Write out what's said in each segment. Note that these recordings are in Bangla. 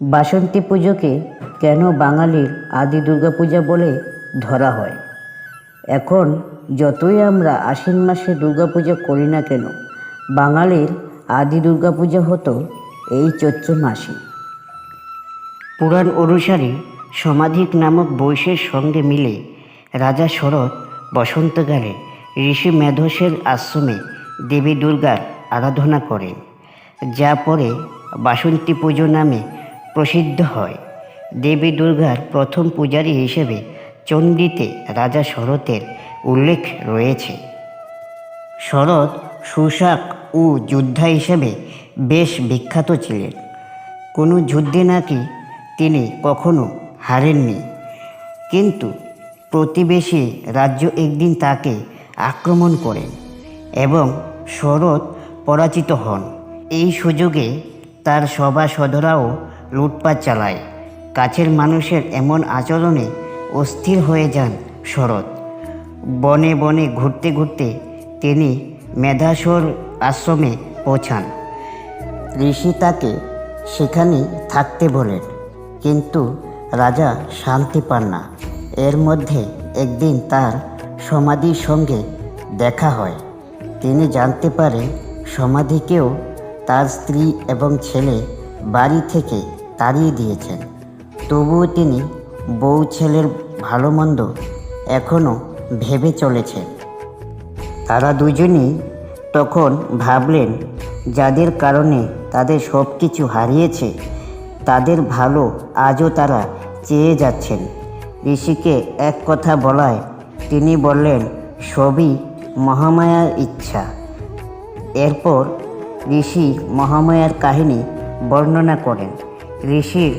বাসন্তী পুজোকে কেন বাঙালির আদি দুর্গাপূজা বলে ধরা হয়? এখন যতই আমরা আশ্বিন মাসে দুর্গাপূজা করি না কেন, বাঙালির আদি দুর্গাপূজা হতো এই চৈত্র মাসে। পুরাণ অনুসারে সমাধিক নামক বৈশের সঙ্গে মিলে রাজা শরৎ বসন্তকালে ঋষি মেধসের আশ্রমে দেবী দুর্গার আরাধনা করেন, যা পরে বাসন্তী পুজো নামে প্রসিদ্ধ হয়। দেবী দুর্গার প্রথম পূজারী হিসেবে চণ্ডীতে রাজা শরতের উল্লেখ রয়েছে। শরৎ, সুশাক ও যোদ্ধা হিসেবে বেশ বিখ্যাত ছিলেন। কোনো যুদ্ধে নাকি তিনি কখনো হারেননি। কিন্তু প্রতিবেশী রাজ্য একদিন তাকে আক্রমণ করেন এবং শরৎ পরাজিত হন। এই সুযোগে তার সভাসদরাও লুটপাট চালায়। কাছের মানুষের এমন আচরণে অস্থির হয়ে যান শরৎ। বনে বনে ঘুরতে ঘুরতে তিনি মেধাসর আশ্রমে পৌঁছান। ঋষি তাকে সেখানে থাকতে বলেন, কিন্তু রাজা শান্তি পান না। এর মধ্যে একদিন তার সমাধির সঙ্গে দেখা হয়। তিনি জানতে পারেন সমাধিকেও তার স্ত্রী এবং ছেলে বাড়ি থেকে তাড়িয়ে দিয়েছেন। তবুও তিনি বউ ছেলের ভালো মন্দ এখনও ভেবে চলেছেন। তারা দুজনই তখন ভাবলেন, যাদের কারণে তাদের সব কিছু হারিয়েছে, তাদের ভালো আজও তারা চেয়ে যাচ্ছেন। ঋষিকে এক কথা বলায় তিনি বললেন, সবই মহামায়ার ইচ্ছা। এরপর ঋষি মহামায়ার কাহিনী বর্ণনা করেন। ঋষির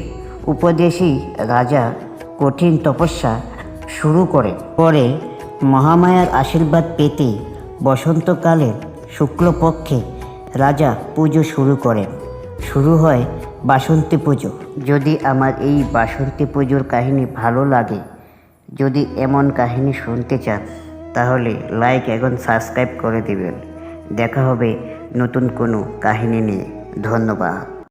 উপদেশই রাজা কঠিন তপস্যা শুরু করেন পরে মহামায়ার আশীর্বাদ পেতে বসন্তকালের শুক্লপক্ষে রাজা পুজো শুরু করেন। শুরু হয় বাসন্তী পুজো। যদি আমার এই বাসন্তী পুজোর কাহিনী ভালো লাগে, যদি এমন কাহিনী শুনতে চান, তাহলে লাইক এবং সাবস্ক্রাইব করে দেবেন। দেখা হবে নতুন কোনো কাহিনী নিয়ে। ধন্যবাদ।